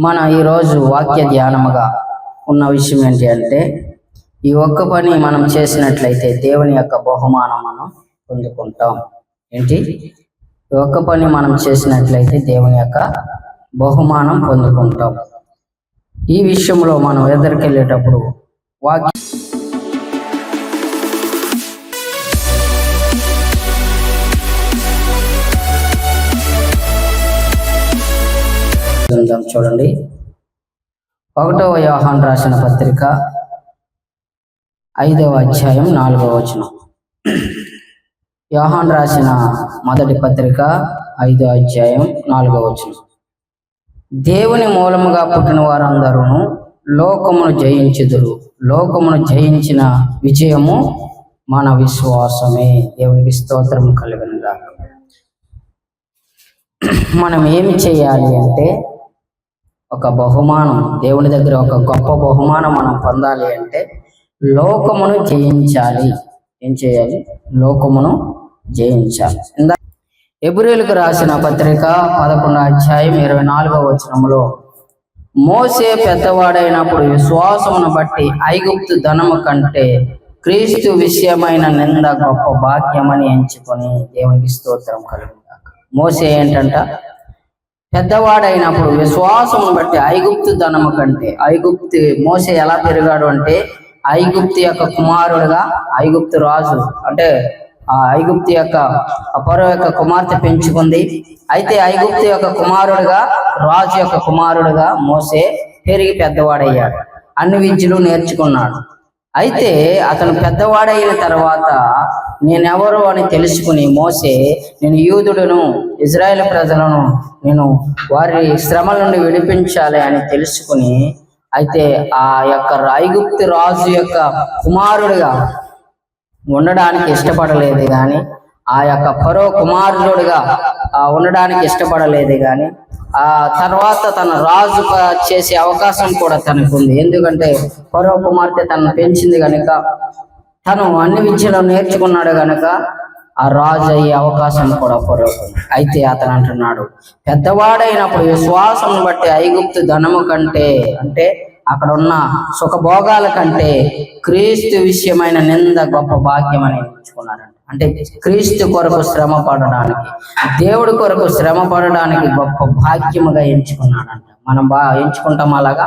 మన ఈరోజు వాక్య ధ్యానముగా ఉన్న విషయం ఏంటి అంటే ఈ ఒక్క పని మనం చేసినట్లయితే దేవుని యొక్క బహుమానం మనం పొందుకుంటాం. ఏంటి? ఈ ఒక్క పని మనం చేసినట్లయితే దేవుని యొక్క బహుమానం పొందుకుంటాం. ఈ విషయంలో మనం ఎదురుకెళ్ళేటప్పుడు వాక్య గ్రంథం చూడండి. ఒకటవ యోహాన్ రాసిన పత్రిక ఐదవ అధ్యాయం నాలుగవ వచనం. యోహాన్ రాసిన మొదటి పత్రిక ఐదో అధ్యాయం నాలుగవ వచనం. దేవుని మూలముగా పుట్టిన వారందరూ లోకమును జయించుదురు. లోకమును జయించిన విజయము మన విశ్వాసమే. దేవునికి స్తోత్రం కలిగినగా మనం ఏమి చేయాలి అంటే ఒక బహుమానం దేవుని దగ్గర ఒక గొప్ప బహుమానం మనం పొందాలి అంటే లోకమును జయించాలి. ఏం చేయాలి? లోకమును జయించాలి. ఇందా ఎబ్రిలకు రాసిన పత్రిక పదకొండు అధ్యాయం ఇరవై నాలుగవ వచనంలో మోసే పెద్దవాడైనప్పుడు విశ్వాసమును బట్టి ఐగుప్తు ధనము కంటే క్రీస్తు విషయమైన నింద గొప్ప భాగ్యమని ఎంచుకొని దేవునికి స్తోత్రం కలుగుతాక మోసే ఏంటంట? పెద్దవాడైనప్పుడు విశ్వాసమును బట్టి ఐగుప్తు ధనము కంటే ఐగుప్తి మోసే ఎలా పెరిగాడు అంటే ఐగుప్తి యొక్క కుమారుడుగా ఐగుప్తు రాజు అంటే ఆ ఐగుప్తి యొక్క అపర యొక్క కుమార్తె పెంచుకుంది. అయితే ఐగుప్తి యొక్క కుమారుడుగా రాజు యొక్క కుమారుడుగా మోసే పెరిగి పెద్దవాడయ్యాడు. అన్ని విద్యలు నేర్చుకున్నాడు. అయితే అతను పెద్దవాడైన తర్వాత నేనెవరు అని తెలుసుకుని మోసే నేను యూదుడును ఇజ్రాయెల్ ప్రజలను నేను వారి శ్రమల నుండి విడిపించాలి అని తెలుసుకుని అయితే ఆ యొక్క రాయిగుప్తి రాజు యొక్క కుమారుడిగా ఉండడానికి ఇష్టపడలేదు కానీ ఆ యొక్క పరో కుమారుడుగా ఉండడానికి ఇష్టపడలేదు కానీ ఆ తర్వాత తన రాజు చేసే అవకాశం కూడా తనకు ఉంది ఎందుకంటే పరో కుమార్తె తనను పెంచింది కనుక తను అన్ని విద్యలు నేర్చుకున్నాడు గనుక ఆ రాజు అయ్యే అవకాశం కూడా పొరవుతుంది అయితే అతను అంటున్నాడు పెద్దవాడైనప్పుడు విశ్వాసం బట్టి ఐగుప్తు ధనము కంటే అంటే అక్కడ ఉన్న సుఖభోగాల కంటే క్రీస్తు విషయమైన నింద గొప్ప భాగ్యం అని ఎంచుకున్నాడంట అంటే క్రీస్తు కొరకు శ్రమ పడడానికి దేవుడి కొరకు శ్రమ పడడానికి గొప్ప భాగ్యముగా ఎంచుకున్నాడంట. మనం బాగా ఎంచుకుంటాం అలాగా?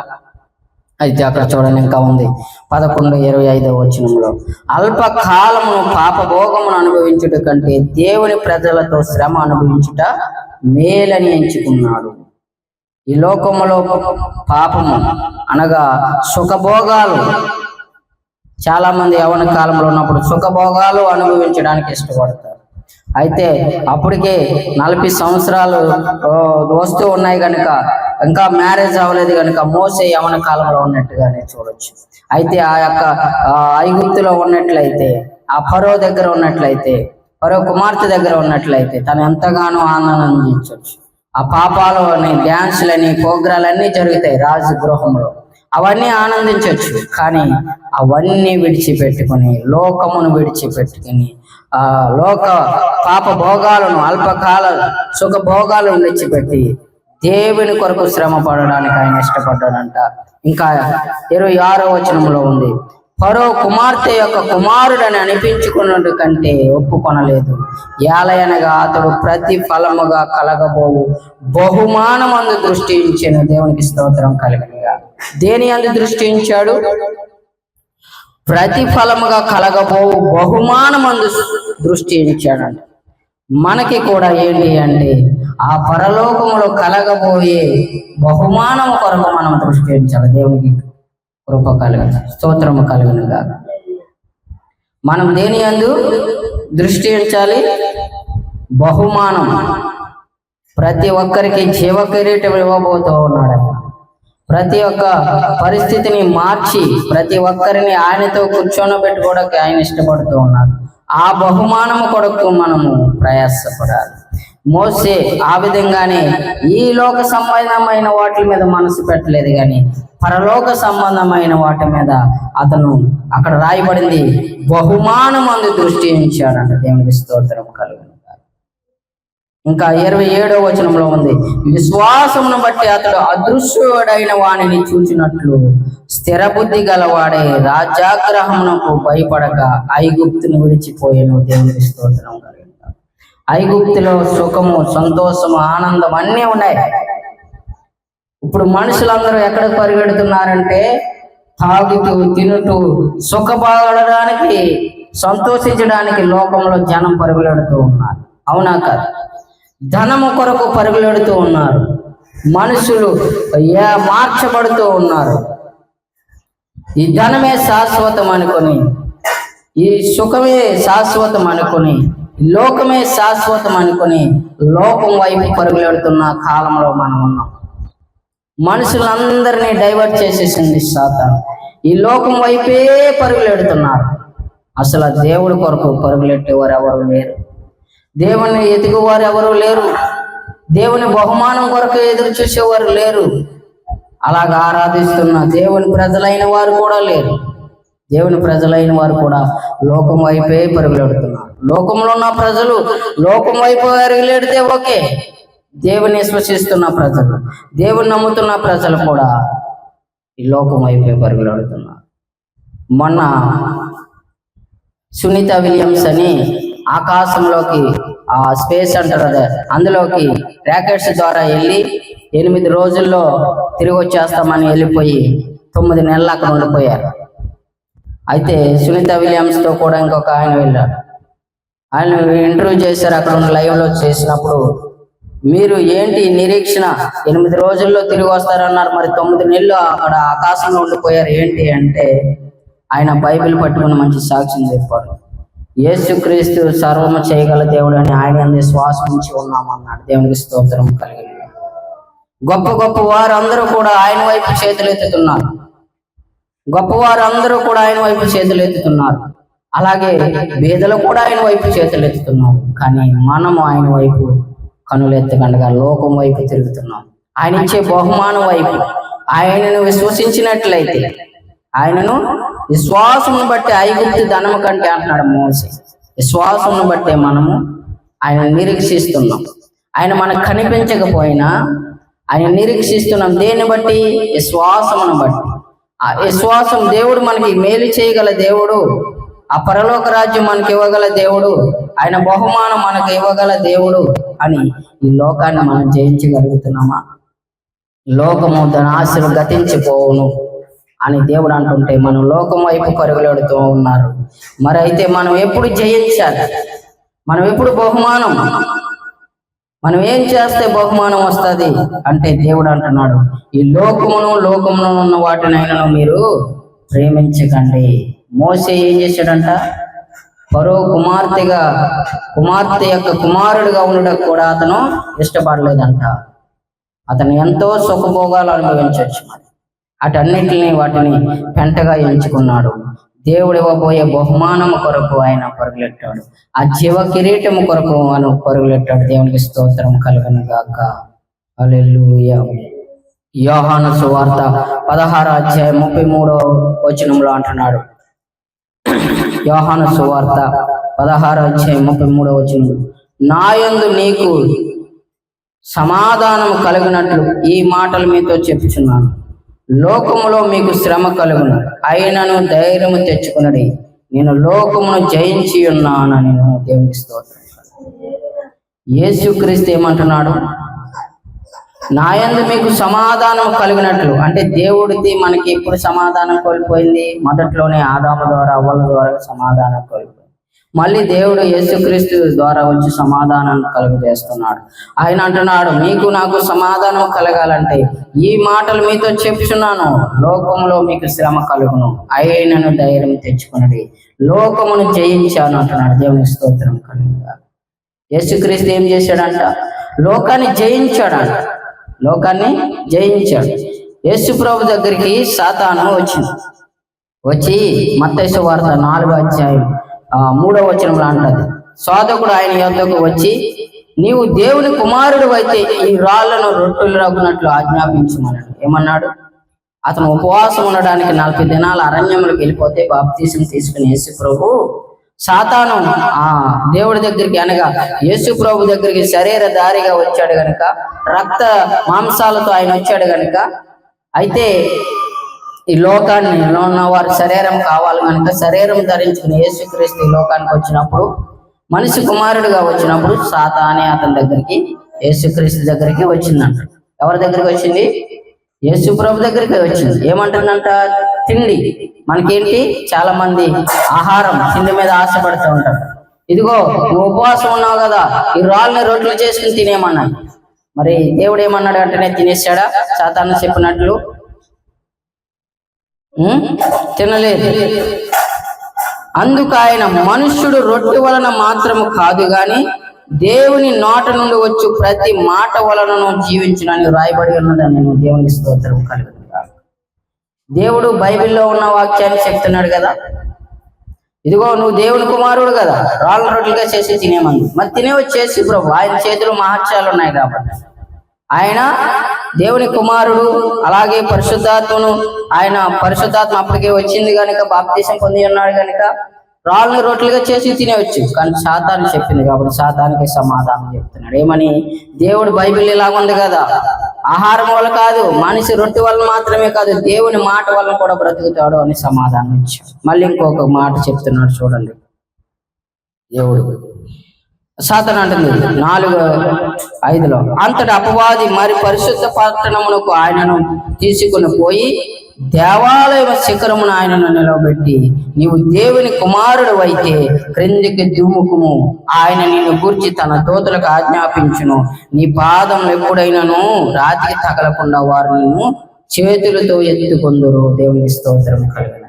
అయితే అక్కడ చూడండి ఇంకా ఉంది. పదకొండు ఇరవై ఐదవ వచనంలో. అల్పకాలము పాపభోగమును అనుభవించుట కంటే దేవుని ప్రజలతో శ్రమ అనుభవించుట మేలని ఎంచుకున్నాడు. ఈ లోకములో పాపము అనగా సుఖభోగాలు. చాలా మంది యవన కాలంలో ఉన్నప్పుడు సుఖభోగాలు అనుభవించడానికి ఇష్టపడతారు. అయితే అప్పటికే నలభై సంవత్సరాలు వస్తూ ఉన్నాయి కనుక ఇంకా మ్యారేజ్ అవ్వలేదు కనుక మోసే యవన కాలంలో ఉన్నట్టుగానే చూడొచ్చు. అయితే ఆ యొక్క ఐగుప్తులో ఉన్నట్లయితే ఆ ఫరో దగ్గర ఉన్నట్లయితే ఫరో కుమార్తె దగ్గర ఉన్నట్లయితే తను ఎంతగానో ఆనందించవచ్చు ఆ పాపాలు అని డ్యాన్సులని ప్రోగ్రాలన్నీ జరుగుతాయి రాజు గృహంలో. అవన్నీ ఆనందించవచ్చు కానీ అవన్నీ విడిచిపెట్టుకుని లోకమును విడిచిపెట్టుకుని ఆ లోక పాప భోగాలను అల్పకాల సుఖ భోగాలను విడిచిపెట్టి దేవుని కొరకు శ్రమ పడడానికి ఆయన ఇష్టపడ్డాడంట. ఇంకా ఇరవై ఆరో వచనంలో ఉంది. పరో కుమార్తె యొక్క కుమారుడని అనిపించుకున్నట్టు కంటే ఒప్పుకొనలేదు. ఏలయనగా అతడు ప్రతి ఫలముగా కలగబోవు. బహుమానం అందు దృష్టించిన దేవునికి స్తోత్రం కలిగినగా. దేని అందు దృష్టించాడు? ప్రతిఫలముగా కలగబోవు బహుమానమందు దృష్టి ఉంచాడంట. మనకి కూడా ఏంటి అంటే ఆ పరలోకములో కలగబోయే బహుమానం కొరకు మనం దృష్టి ఇచ్చాలి దేవునికి కృప కలుగును స్తోత్రము కలుగునుగా మనం దేని అందు దృష్టి ఉంచాలి? బహుమానం. ప్రతి ఒక్కరికి జీవ కిరీటం ఇవ్వబోతూ ఉన్నాడు ప్రతి ఒక్క పరిస్థితిని మార్చి ప్రతి ఒక్కరిని ఆయనతో కూర్చోనబెట్టుకోవడానికి ఆయన ఇష్టపడుతూ ఉన్నాడు. ఆ బహుమానము కొరకు మనము ప్రయాసపడాలి. మోసే ఆ విధంగానే ఈ లోక సంబంధమైన వాటి మీద మనసు పెట్టలేదు కానీ పరలోక సంబంధమైన వాటి మీద అతను అక్కడ రాయబడింది బహుమానం అందు దృష్టి ఉంచాడంట దేవునికి స్తోత్రం కలుగును. ఇంకా ఇరవై ఏడో వచనంలో ఉంది. విశ్వాసమును బట్టి అతడు అదృశ్యుడైన వాణిని చూచినట్లు స్థిర బుద్ధి గలవాడే రాజాగ్రహమునకు భయపడక ఐగుప్తును విడిచిపోయాను దేవుని స్తోత్రం ఐగుప్తులో సుఖము సంతోషము ఆనందం అన్నీ ఉన్నాయి. ఇప్పుడు మనుషులందరూ ఎక్కడికి పరిగెడుతున్నారంటే తాగుతూ తినుతూ సుఖపడడానికి సంతోషించడానికి లోకంలో జనం పరుగులెడుతూ ఉన్నారు. అవునా కాదు? ధనము కొరకు పరుగులెడుతూ ఉన్నారు. మనుషులు ఏ- మార్చబడుతూ ఉన్నారు. ఈ ధనమే శాశ్వతం అనుకొని ఈ సుఖమే శాశ్వతం అనుకొని ఈ లోకమే శాశ్వతం అనుకొని లోకం వైపు పరుగులెడుతున్న కాలంలో మనం ఉన్నాం. మనుషులందరినీ డైవర్ట్ చేసేసింది శాతం ఈ లోకం వైపే పరుగులెడుతున్నారు. అసలు దేవుడి కొరకు పరుగులెట్టేవారు ఎవరు లేరు. దేవుణ్ణి ఎదుగువారు ఎవరు లేరు. దేవుని బహుమానం కొరకు ఎదురు చూసేవారు లేరు. అలాగ ఆరాధిస్తున్న దేవుని ప్రజలైన వారు కూడా లేరు. దేవుని ప్రజలైన వారు కూడా లోకం వైపే పరుగులెడుతున్నారు లోకంలో ఉన్న ప్రజలు లోకం వైపు పరుగులెడితే ఓకే. దేవుని విశ్వసిస్తున్న ప్రజలు దేవుని నమ్ముతున్న ప్రజలు కూడా ఈ లోకం వైపే పరుగులాడుతున్నారు మొన్న సునీత విలియమ్స్ అని ఆకాశంలోకి ఆ స్పేస్ అంటారు అదే అందులోకి ర్యాకెట్స్ ద్వారా వెళ్ళి ఎనిమిది రోజుల్లో తిరిగి వచ్చేస్తామని వెళ్ళిపోయి తొమ్మిది నెలలు అక్కడ ఉండిపోయారు. అయితే సునీత విలియమ్స్తో కూడా ఇంకొక ఆయన వెళ్ళాడు ఆయన ఇంటర్వ్యూ చేశారు అక్కడ ఉన్న లైవ్లో చేసినప్పుడు మీరు ఏంటి నిరీక్షణ? ఎనిమిది రోజుల్లో తిరిగి వస్తారన్నారు. మరి తొమ్మిది నెలలు అక్కడ ఆకాశంలో ఉండిపోయారు. ఏంటి? అంటే ఆయన బైబిల్ పట్టుకుని మంచి సాక్ష్యం చెప్పాడు. యేసుక్రీస్తు సర్వము చేయగల దేవుడు అని ఆయన శ్వాసించి ఉన్నామన్నాడు. దేవునికి స్తోత్రం కలిగి గొప్ప గొప్ప వారందరూ కూడా ఆయన వైపు చేతులు ఎత్తుతున్నారు. గొప్పవారు కూడా ఆయన వైపు చేతులు ఎత్తుతున్నారు. అలాగే బీదలు కూడా ఆయన వైపు చేతులు ఎత్తుతున్నారు. కానీ మనము ఆయన వైపు కనులు ఎత్తకుండా లోకం వైపు తిరుగుతున్నాం. ఆయన ఇచ్చే బహుమానం వైపు ఆయనను విశ్వసించినట్లయితే ఆయనను విశ్వాసమును బట్టి ఐగుప్తి ధనము కంటే అంటున్నాడు మోసి. విశ్వాసమును బట్టే మనము ఆయన నిరీక్షిస్తున్నాం. ఆయన మనకు కనిపించకపోయినా ఆయన నిరీక్షిస్తున్నాం. దేన్ని బట్టి? విశ్వాసమును బట్టి. ఆ విశ్వాసం దేవుడు మనకి మేలు చేయగల దేవుడు ఆ పరలోక రాజ్యం మనకి ఇవ్వగల దేవుడు ఆయన బహుమానం మనకు ఇవ్వగల దేవుడు అని ఈ లోకాన్ని మనం జయించగలుగుతున్నామా? లోకము దాని ఆశలు గతించిపోవును. అని దేవుడు అంటుంటే మనం లోకం వైపు పరుగులెడుతూ ఉన్నారు. మరి అయితే మనం ఎప్పుడు జయించాలి? మనం ఎప్పుడు బహుమానం? మనం ఏం చేస్తే బహుమానం వస్తుంది? అంటే దేవుడు అంటున్నాడు ఈ లోకమును లోకమును ఉన్న వాటినైనా మీరు ప్రేమించకండి. మోసే ఏం చేశాడంట? పరో కుమార్తెగా కుమార్తె యొక్క కుమారుడిగా ఉండడం కూడా అతను ఇష్టపడలేదంట. అతను ఎంతో సుఖభోగాలు అనుభవించవచ్చు మరి. అటన్నిటిని వాటిని పెంటగా ఎంచుకున్నాడు. దేవుడు ఇవ్వబోయే బహుమానము కొరకు ఆయన పరుగులెట్టాడు. ఆ జీవ కిరీటము కొరకు ఆయన పరుగులెట్టాడు. దేవునికి స్తోత్రం కలుగును గాక. యోహాను సువార్త పదహార అధ్యాయం ముప్పై మూడో వచనంలో అంటున్నాడు. యోహాను సువార్త పదహార అధ్యాయం ముప్పై మూడో వచనంలో నాయందు నీకు సమాధానం కలిగినట్లు ఈ మాటలు మీతో చెప్పుచున్నాను. లోకములో మీకు శ్రమ కలుగును. అయినను ధైర్యము తెచ్చుకున్నది నేను లోకమును జయించి ఉన్నాను నేను దేవునికి స్తోత్రం యేసుక్రీస్తు ఏమంటున్నాడు? నాయందు మీకు సమాధానం కలిగినట్లు. అంటే దేవుడిది మనకి ఎప్పుడు సమాధానం కోల్పోయింది? మొదట్లోనే ఆదాము ద్వారా అవ్వల ద్వారా సమాధానం కోల్పోయింది. మళ్ళీ దేవుడు యేసుక్రీస్తు ద్వారా వచ్చి సమాధానాన్ని కలుగజేస్తున్నాడు ఆయన అంటున్నాడు మీకు నాకు సమాధానం కలగాలంటే ఈ మాటలు మీతో చెప్తున్నాను. లోకములో మీకు శ్రమ కలుగును. ఆయనను ధైర్యం తెచ్చుకున్నది లోకమును జయించాను అంటున్నాడు. దేవుని స్తోత్రం కలుగుగా యేసుక్రీస్తు ఏం చేశాడంట? లోకాన్ని జయించాడంట. లోకాన్ని జయించాడు. యేసు ప్రభు దగ్గరికి సాతాను వచ్చింది. వచ్చి మత్తైసు వార్త నాలుగో అధ్యాయం ఆ, వచనంలో అంటది. సోదకుడు ఆయన యొద్దకు వచ్చి నీవు దేవుని కుమారుడు అయితే ఈ రాళ్ళను రొట్టెలు రగ్గునట్లు ఆజ్ఞాపించమన్నాడు ఏమన్నాడు? అతను ఉపవాసం ఉండడానికి నలభై దినాలు అరణ్యములకు వెళ్ళిపోతే బాప్తీసం తీసుకుని యేసు ప్రభు సాతాను ఆ దేవుడి దగ్గరికి అనగా యేసు ప్రభు దగ్గరికి శరీర దారిగా వచ్చాడు గనుక రక్త మాంసాలతో ఆయన వచ్చాడు గనుక అయితే ఈ లోకాన్ని ఉన్న వారి శరీరం కావాలి కనుక శరీరం ధరించుకుని యేసుక్రీస్తు ఈ లోకానికి వచ్చినప్పుడు మనిషి కుమారుడిగా వచ్చినప్పుడు సాతానే అతని దగ్గరికి యేసుక్రీస్తు దగ్గరికి వచ్చిందంట. ఎవరి దగ్గరికి వచ్చింది? యేసు ప్రభు దగ్గరికి వచ్చింది. ఏమంటుందంట? తిండి. మనకేంటి? చాలా మంది ఆహారం తిండి మీద ఆశపడుతూ ఉంటారు. ఇదిగో నువ్వు ఉపవాసం ఉన్నావు కదా ఈ రాళ్ళని రొట్టెలు చేసుకుని తినేమన్నాడు మరి దేవుడు ఏమన్నాడు? అంటేనే తినేసాడా సాతాను చెప్పినట్లు తినలేదు. అందుకు ఆయన మనుష్యుడు రొట్టె వలన మాత్రము కాదు గాని దేవుని నోట నుండి వచ్చు ప్రతి మాట వలనను జీవించడానికి రాయబడి ఉన్నదని నేను దేవుని స్తోత్రం కలుగుతుందా దేవుడు బైబిల్లో ఉన్న వాక్యాన్ని చెప్తున్నాడు కదా? ఇదిగో నువ్వు దేవుని కుమారుడు కదా. రాళ్ళ రొట్టెలుగా చేసి తినేమంది. మరి తినేవి చేసి ప్రభు ఆయన చేతిలో మహత్యాలు ఉన్నాయి కాబట్టి. ఆయన దేవుని కుమారుడు అలాగే పరిశుద్ధాత్మను ఆయన పరిశుద్ధాత్మ అప్పటికే వచ్చింది కనుక బాప్తీసం పొంది ఉన్నాడు కనుక రాళ్ళని రొట్టెలుగా చేసి తినేవచ్చు. కానీ శాతాన్ని చెప్పింది కాబట్టి శాతానికి సమాధానం చెప్తున్నాడు. ఏమని? దేవుడు బైబిల్ ఇలాగుంది కదా. ఆహారం వల్ల కాదు మనిషి రొట్టె వల్ల మాత్రమే కాదు దేవుని మాట వల్ల కూడా బ్రతుకుతాడు అని సమాధానం ఇచ్చాడు. మళ్ళీ ఇంకొక మాట చెప్తున్నాడు చూడండి. దేవుడు సాతన అంటుంది. నాలుగు ఐదులో అంతటి అపవాది మరి పరిశుద్ధ పట్టణమునకు ఆయనను తీసుకుని పోయి దేవాలయ శిఖరమును ఆయనను నిలవబెట్టి నీవు దేవుని కుమారుడు అయితే క్రిందికి దుముకుము ఆయన నిన్ను గూర్చి తన దోతులకు ఆజ్ఞాపించును. నీ పాదం ఎప్పుడైనాను రాతికి తగలకుండా వారు నిన్ను చేతులతో ఎత్తుకొందరు. దేవుని స్తోత్రం కలిగిన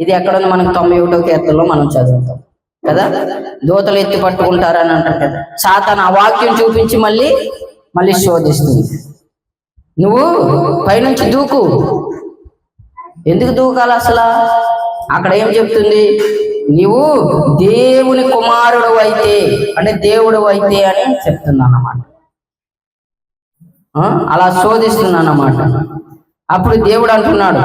ఇది ఎక్కడ ఉంది? మనకు తొంభై ఒకటో కీర్తనలో మనం చదువుతాం. కదా? దూతలు ఎత్తి పట్టుకుంటారని అంటారు కదా. సాతాన్ ఆ వాక్యం చూపించి మళ్ళీ మళ్ళీ శోధిస్తుంది. నువ్వు పైనుంచి దూకు. ఎందుకు దూకాలి అసలు? అక్కడ ఏం చెప్తుంది? నీవు దేవుని కుమారుడు అయితే అంటే దేవుడు అయితే అని చెప్తున్నాను అన్నమాట ఆ? అలా శోధిస్తున్నాను అన్నమాట అప్పుడు దేవుడు అంటున్నాడు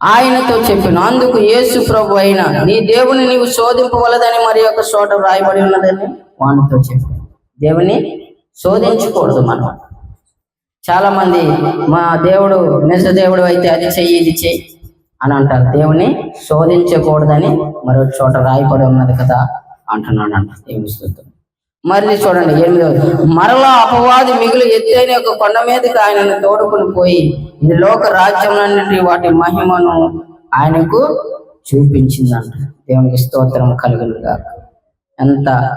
ఆయనతో చెప్పిన అందుకు యేసు ప్రభు అయిన నీ దేవుని నీవు శోధింపవలదని మరి ఒక చోట రాయబడి ఉన్నదని వానితో చెప్పిన దేవుని శోధించకూడదు మనం. చాలా మంది మా దేవుడు నిజ దేవుడు అయితే అది చెయ్యి ఇది చెయ్యి అని అంటారు. దేవుని శోధించకూడదని మరో చోట రాయబడి ఉన్నది కదా అంటున్నాడు అంట దేవుని స్థుతం మరి చూడండి ఎనిమిదో. మరలా అపవాది మిగులు ఎత్తైన ఒక కొండ మీదకి ఆయనను తోడుకుని పోయి ఈ లోక రాజ్యములన్నిటి వాటి మహిమను ఆయనకు చూపించిందంట. దేవునికి స్తోత్రం కలిగినగా ఎంత?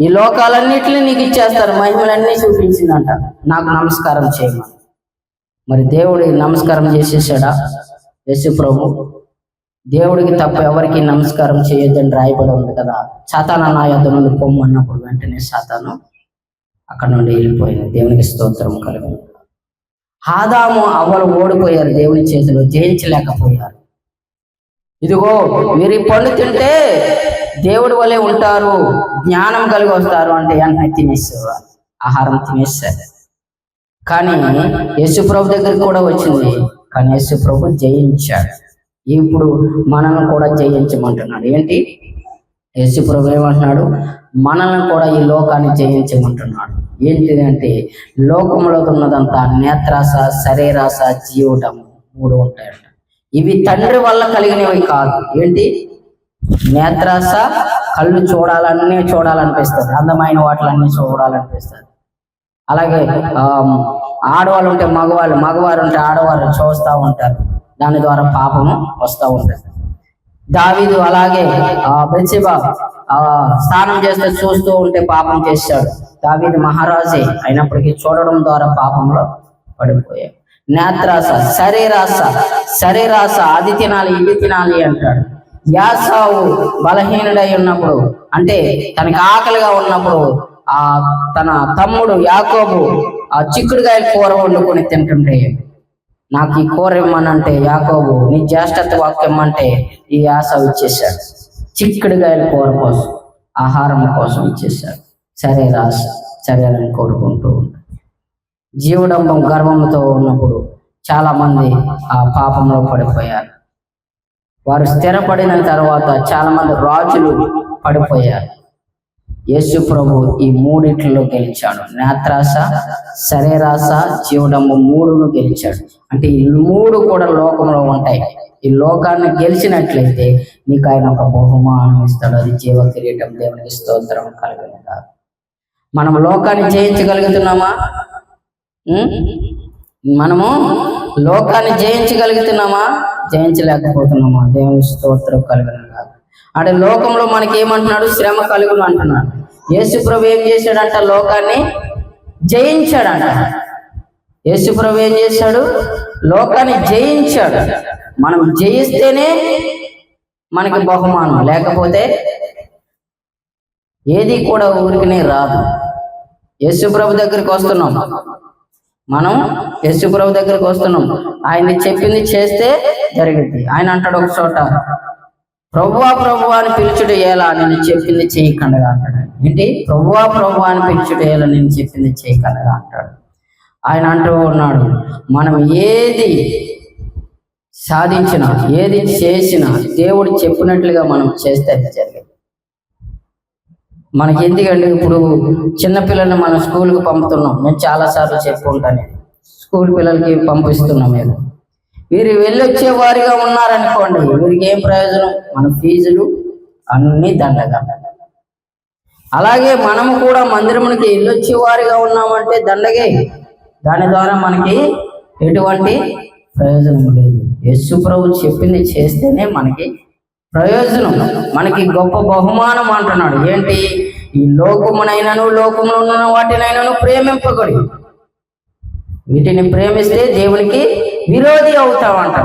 ఈ లోకాలన్నిటిని నీకు ఇచ్చేస్తారు మహిమలన్నీ చూపించిందంట. నాకు నమస్కారం చేయమని. మరి దేవుడి నమస్కారం చేసేసాడా? యేసు ప్రభు దేవుడికి తప్ప ఎవరికి నమస్కారం చేయొద్దని రాయబడి ఉంది కదా. సాతాన నా యొద్ద నుండి పొమ్మన్నప్పుడు వెంటనే సాతాను అక్కడ నుండి వెళ్ళిపోయింది. దేవునికి స్తోత్రం కలిగింది ఆదాము అవ్వలు ఓడిపోయారు దేవుని చేతిలో జయించలేకపోయారు. ఇదిగో మీరు ఈ పండు తింటే దేవుడి వలె ఉంటారు జ్ఞానం కలిగి వస్తారు అంటే వెంటనే తినేసేవారు ఆహారం తినేసారు కానీ యేసుప్రభు దగ్గరికి కూడా వచ్చింది. కానీ యేసుప్రభు జయించాడు. ఇప్పుడు మనల్ని కూడా జయించమంటున్నాడు. ఏంటి? యేసుప్రభు ఏమంటున్నాడు? మనల్ని కూడా ఈ లోకాన్ని జయించమంటున్నాడు. ఏంటిది అంటే లోకంలో ఉన్నదంతా నేత్రాస శరీరాస జీవటం మూడు ఉంటాయంట. ఇవి తండ్రి వల్ల కలిగినవి కాదు. ఏంటి? నేత్రాస కళ్ళు చూడాలన్నీ చూడాలనిపిస్తుంది. అందమైన వాటిలన్నీ చూడాలనిపిస్తుంది. అలాగే ఆ, ఆడవాళ్ళు ఉంటే మగవాళ్ళు మగవారు ఉంటే ఆడవారు చూస్తూ ఉంటారు. దాని ద్వారా పాపము వస్తూ ఉంటుంది. దావీదు అలాగే ఆ బెత్షెబ, ఆ స్నానం చేస్తే చూస్తూ ఉంటే పాపం చేశాడు. దావీదు మహారాజే అయినప్పటికీ చూడడం ద్వారా పాపంలో పడిపోయాడు. నేత్రాస శరీరాస శరీరాస అది తినాలి ఇది తినాలి అంటాడు. యాసావు బలహీనుడై ఉన్నప్పుడు అంటే తనకి ఆకలిగా ఉన్నప్పుడు ఆ తన తమ్ముడు యాకోబు ఆ చిక్కుడుగాయలు కూర వండుకొని తింటుంటే నాకు ఈ కూర ఇమ్మనంటే యాకోబు నీ జ్యేష్ఠత వాక్యం అంటే ఈ ఆశ ఇచ్చేశాడు చిక్కుడుగాయల కూర కోసం ఆహారం కోసం ఇచ్చేశాడు సరే రాశ శరీరాన్ని కోరుకుంటూ జీవడంబం గర్వంతో ఉన్నప్పుడు చాలా మంది ఆ పాపంలో పడిపోయారు. వారు స్థిరపడిన తర్వాత చాలా మంది రాజులు పడిపోయారు. యేసు ప్రభు ఈ మూడిట్లో గెలిచాడు. నేత్రాస శరీరాస జీవడము మూడును గెలిచాడు. అంటే ఈ మూడు కూడా లోకంలో ఉంటాయి. ఈ లోకాన్ని గెలిచినట్లయితే నీకు ఆయన ఒక బహుమానం ఇస్తాడు. అది జీవ కిరీటం దేవునికి స్తోత్రం కలిగిన మనం లోకాన్ని జయించగలుగుతున్నామా? మనము లోకాన్ని జయించగలుగుతున్నామా? జయించలేకపోతున్నామా? దేవుని స్తోత్రం కలిగిన అంటే లోకంలో మనకి ఏమంటున్నాడు శ్రమ కలుగును అంటున్నాడు. యేసు ప్రభు ఏం చేశాడంట? లోకాన్ని జయించాడంట. యేసుప్రభు ఏం చేశాడు? లోకాన్ని జయించాడు. మనం జయిస్తేనే మనకి బహుమానం. లేకపోతే ఏది కూడా ఊరికినే రాదు. యేసు ప్రభు దగ్గరికి వస్తున్నాం. మనం యేసు దగ్గరికి వస్తున్నాం. ఆయన చెప్పింది చేస్తే జరిగింది. ఆయన అంటాడు ఒక చోట ప్రభువా ప్రభువా అని పిలుచుడు ఎలా? నేను చెప్పింది చేయకండగా అంటాడు. ఏంటి? ప్రభువా ప్రభువా అని పిలుచుడు ఎలా? నేను చెప్పింది చేయకండగా అంటాడు. ఆయన అంటూ ఉన్నాడు మనం ఏది సాధించిన ఏది చేసినా దేవుడు చెప్పినట్లుగా మనం చేస్తే అది జరిగింది. మనకి ఎందుకంటే ఇప్పుడు చిన్నపిల్లల్ని మనం స్కూల్కి పంపుతున్నాం? నేను చాలాసార్లు చెప్పుకుంటాను స్కూల్ పిల్లలకి పంపిస్తున్నాం మేము. వీరు వెళ్ళొచ్చే వారిగా ఉన్నారనుకోండి వీరికి ఏం ప్రయోజనం? మన ఫీజులు అన్ని దండగా. అలాగే మనము కూడా మందిరమునికి వెళ్ళొచ్చే వారిగా ఉన్నామంటే దండగే. దాని ద్వారా మనకి ఎటువంటి ప్రయోజనం లేదు. యశు ప్రభు చెప్పింది చేస్తేనే మనకి ప్రయోజనం. మనకి గొప్ప బహుమానం అంటున్నాడు. ఏంటి? ఈ లోకమునైనను లోకములో ఉన్న వాటినైనను ప్రేమింపకూడదు వీటిని ప్రేమిస్తే దేవునికి విరోధి అవుతామంట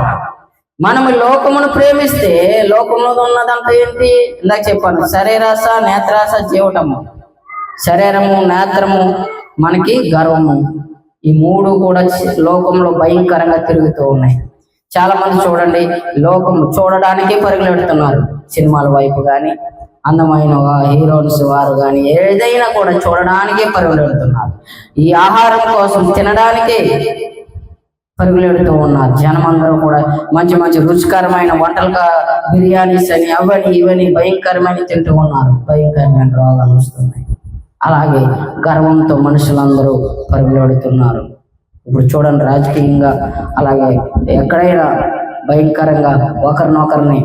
మనం లోకమును ప్రేమిస్తే లోకంలో ఉన్నదంతా ఏంటి? ఇందాక చెప్పాను శరీరాస నేత్రాస జీవటము. శరీరము నేత్రము మనకి గర్వము. ఈ మూడు కూడా లోకంలో భయంకరంగా తిరుగుతూ ఉన్నాయి. చాలా మంది చూడండి లోకం చూడడానికి పరుగులెడుతున్నారు. సినిమాల వైపు కానీ అందమైన హీరోన్స్ హీరోయిన్స్ వారు కానీ ఏదైనా కూడా చూడడానికే పరుగులెడుతున్నారు. ఈ ఆహారం కోసం తినడానికే పరుగులెడుతూ ఉన్నారు. జనం అందరూ కూడా మంచి మంచి రుచికరమైన వంటలు బిర్యానీస్ అని అవని ఇవని భయంకరమైన తింటూ ఉన్నారు. భయంకరమైన రోగాలు వస్తున్నాయి. అలాగే గర్వంతో మనుషులందరూ పరుగులాడుతున్నారు ఇప్పుడు చూడండి రాజకీయంగా అలాగే ఎక్కడైనా భయంకరంగా ఒకరినొకరిని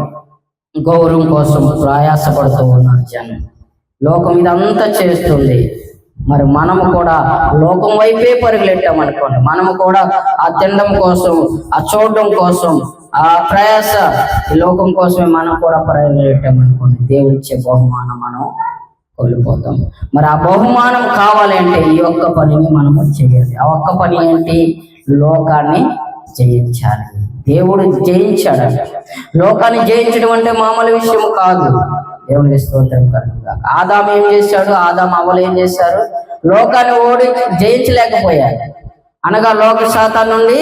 గౌరవం కోసం ప్రయాసపడుతూ ఉన్నారు జనం. లోకం ఇదంతా చేస్తుంది. మరి మనము కూడా లోకం వైపే పరుగులెట్టాం అనుకోండి. మనము కూడా ఆ తినడం కోసం ఆ చూడడం కోసం ఆ ప్రయాస ఈ లోకం కోసమే మనం కూడా పరుగులెట్టాం అనుకోండి. దేవుడిచ్చే బహుమానం మనం. కోల్పోతాం మరి ఆ బహుమానం కావాలి అంటే ఈ ఒక్క పనిని మనము చేయాలి. ఆ ఒక్క పని ఏంటి? లోకాన్ని జయించాలి. దేవుడు జయించాడు. లోకాన్ని జయించడం అంటే మామూలు విషయం కాదు. దేవునికి స్తోత్రం కలుగుగా ఆదాం ఏం చేశాడు? ఆదాం అవలు ఏం చేశారు? లోకాన్ని ఓడి జయించలేకపోయారు అనగా లోక శాతం నుండి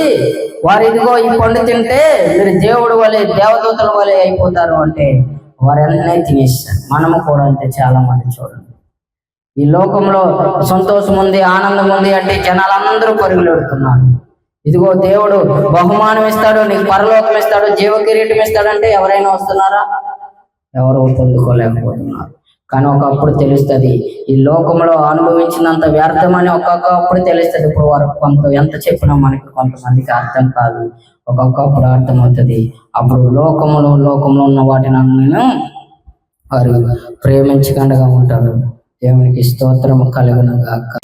వారు ఇదిగో ఈ పండు తింటే మీరు దేవుడు వలె దేవదూతల వలె అయిపోతారు అంటే వారు తినేస్తారు మనము కూడా అంతే చాలా మంది చూడండి. ఈ లోకంలో సంతోషం ఉంది ఆనందం ఉంది అంటే జనాలందరూ పరుగులెడుతున్నారు ఇదిగో దేవుడు బహుమానం ఇస్తాడు నీకు పరలోకం ఇస్తాడు జీవ కిరీటం ఇస్తాడంటే ఎవరైనా వస్తున్నారా? ఎవరు పొందుకోలేకపోతున్నారు. కానీ ఒకప్పుడు తెలుస్తుంది ఈ లోకంలో అనుభవించినంత వ్యర్థమని ఒక్కొక్కప్పుడు తెలుస్తుంది. ఇప్పుడు వారు కొంత ఎంత చెప్పినా మనకి కొంతమందికి అర్థం కాదు. ఒక్కొక్కప్పుడు అర్థమవుతుంది అప్పుడు లోకములో లోకంలో ఉన్న వాటిని నేను వారు ప్రేమించకుండా ఉంటారు. దేవునికి స్తోత్రం కలుగును గాక